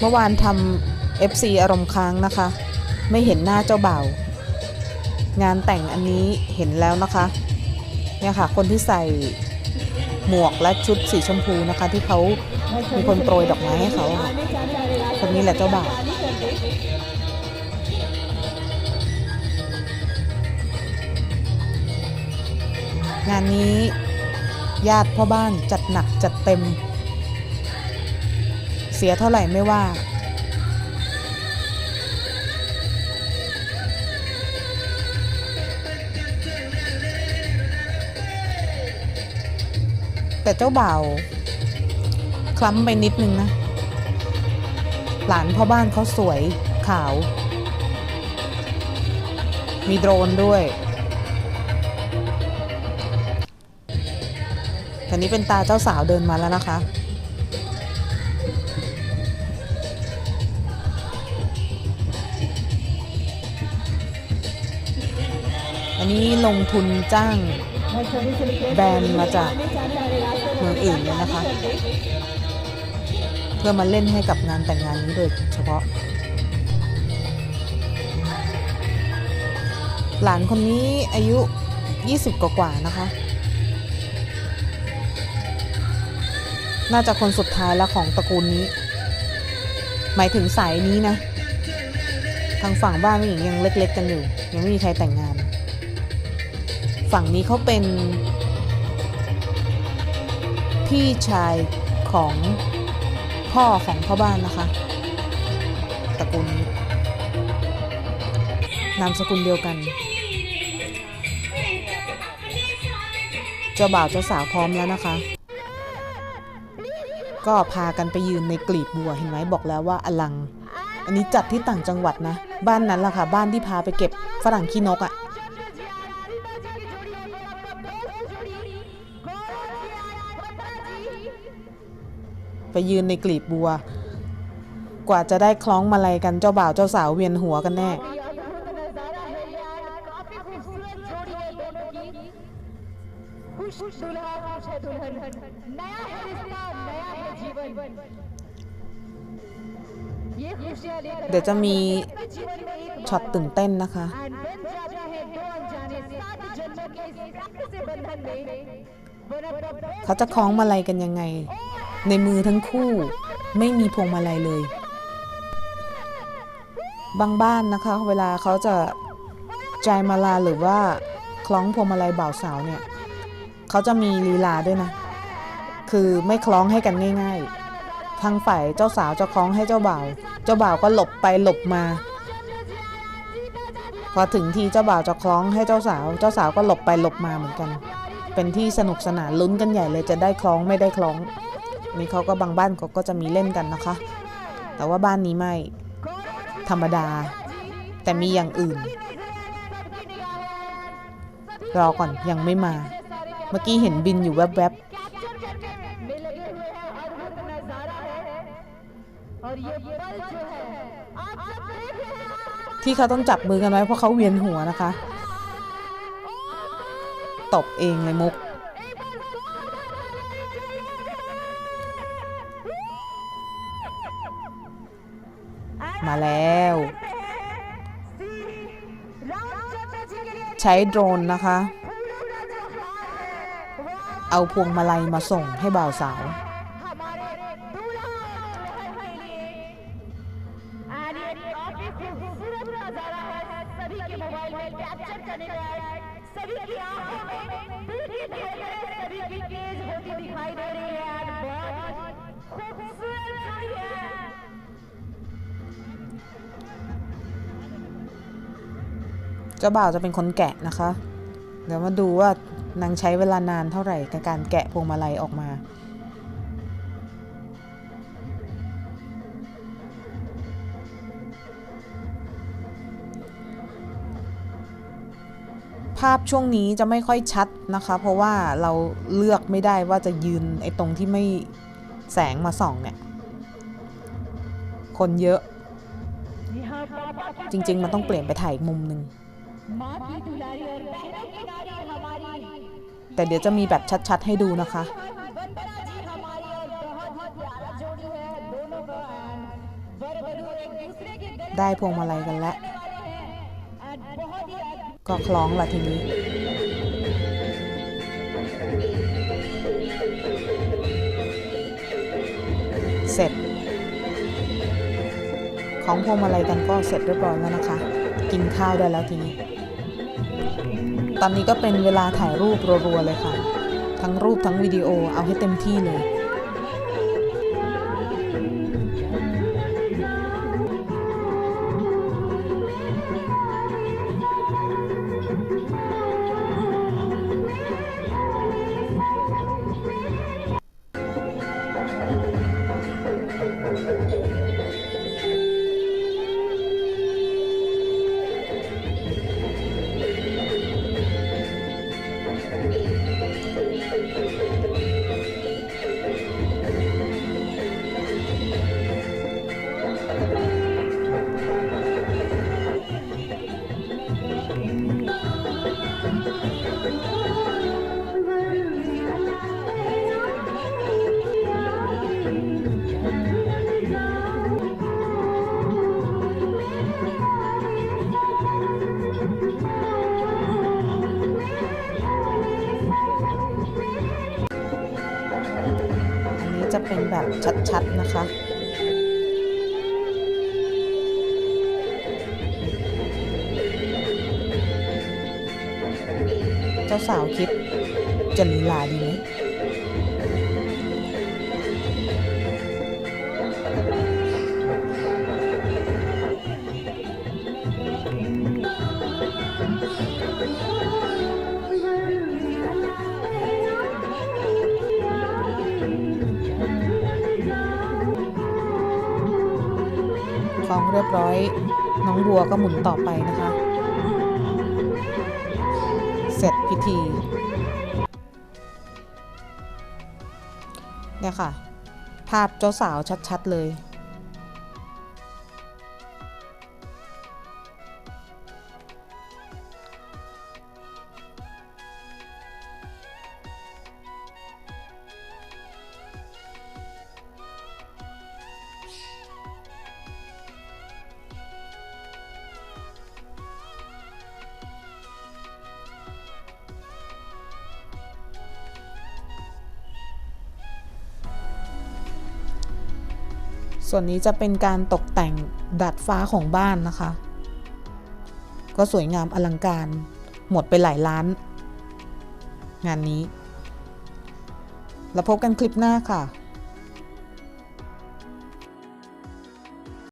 เมื่อวานทำ FC อารมณ์ค้างนะคะ ไม่เห็นหน้าเจ้าบ่าว งานแต่งอันนี้เห็นแล้วนะคะ เนี่ยค่ะ คนที่ใส่หมวกและชุดสีชมพูนะคะ ที่เขามีคนโปรยดอกไม้ให้เขาค่ะคนนี้แหละเจ้าบ่าวงานนี้ญาติพ่อบ้านจัดหนักจัดเต็ม เสียเท่าไหร่ไม่ว่า แต่เจ้าบ่าวคล้ำไปนิดนึงนะ หลานพ่อบ้านเขาสวยขาว มีโดรนด้วยตอนนี้เป็นตาเจ้าสาวเดินมาแล้วนะคะ นนี้ลงทุนจ้างแบรนด์มาจากเมืองอื่นเลยนะคะ เพื่อมาเล่นให้กับงานแต่งงานนี้โดยเฉพาะ หลานคนนี้อายุ 20 กว่าๆนะคะ น่าจะคนสุดท้ายแล้วของตระกูลนี้ หมายถึงสายนี้นะ ทางฝั่งบ้านผู้หญิงยังเล็กๆกันอยู่ ยังไม่มีใครแต่งงาน ฝั่งนี้เขาเป็น พี่ชายของพ่อของพ่อบ้านนะคะตระกูลนามสกุลเดียวกัน เจ้าบ่าวเจ้าสาวพร้อมแล้วนะคะ ก็พากันไปยืนในกลีบบัวเห็นไหมบอกแล้วว่าอลัง อันนี้จัดที่ต่างจังหวัดนะ บ้านนั้นล่ะค่ะ บ้านที่พาไปเก็บฝรั่งขี้นกอะ่ะ ไปยืนในกลีบบัว กว่าจะได้คล้องมาลัยกันเจ้าบ่าวเจ้าสาวเวียนหัวกันแน่ เดี๋ยวจะมีช็อตตื่นเต้นนะคะ เขาจะคล้องมาลัยกันยังไง ในมือทั้งคู่ไม่มีพวงมาลัยเลย บางบ้านนะคะ เวลาเขาจะใจายมาลาหรือว่าคล้องพวงมาลัยบ่าวสาวเนี่ยเขาจะมีลีลาด้วยนะ คือไม่คล้องให้กันง่ายๆ ทางฝ่ายเจ้าสาวจะคล้องให้เจ้าบ่าว เจ้าบ่าวก็หลบไปหลบมา พอถึงทีเจ้าบ่าวจะคล้องให้เจ้าสาว เจ้าสาวก็หลบไปหลบมาเหมือนกัน เป็นที่สนุกสนานลุ้นกันใหญ่เลยจะได้คล้องไม่ได้คล้อง นี้เขาก็บางบ้านเขาก็จะมีเล่นกันนะคะ แต่ว่าบ้านนี้ไม่ ธรรมดา แต่มีอย่างอื่น รอก่อนยังไม่มา เมื่อกี้เห็นบินอยู่แวบๆที่เขาต้องจับมือกันไว้เพราะเขาเวียนหัวนะคะ ตบเองเลยมุก มาแล้ว ใช้โดรนนะคะ เอาพวงมาลัยมาส่งให้บ่าวสาว เจ้าบ่าวจะเป็นคนแกะนะคะ เดี๋ยวมาดูว่านางใช้เวลานานเท่าไหร่กับการแกะพวงมาลัยออกมาภาพช่วงนี้จะไม่ค่อยชัดนะคะ เพราะว่าเราเลือกไม่ได้ว่าจะยืนไอ้ตรงที่ไม่แสงมาส่องเนี่ย คนเยอะ จริง ๆ มันต้องเปลี่ยนไปถ่ายมุมหนึ่ง แต่เดี๋ยวจะมีแบบชัดๆให้ดูนะคะ ได้พวงมาลัยกันแล้ว ก็คล้องละทีนี้เสร็จ ของพวงมาลัยกันก็เสร็จเรียบร้อยแล้วนะคะ กินข้าวได้แล้วทีนี้ ตอนนี้ก็เป็นเวลาถ่ายรูปรัวๆเลยค่ะ ทั้งรูปทั้งวิดีโอเอาให้เต็มที่เลย แบบชัดๆนะคะเจ้าสาวคิดจะลีลาดีไหม คล้องเรียบร้อย น้องบัวก็หมุนต่อไปนะคะ เสร็จพิธีเนี่ยค่ะ ภาพเจ้าสาวชัดๆเลย ส่วนนี้จะเป็นการตกแต่งดัดฟ้าของบ้านนะคะ ก็สวยงามอลังการ หมดไปหลายล้าน งานนี้ แล้วพบกันคลิปหน้าค่ะ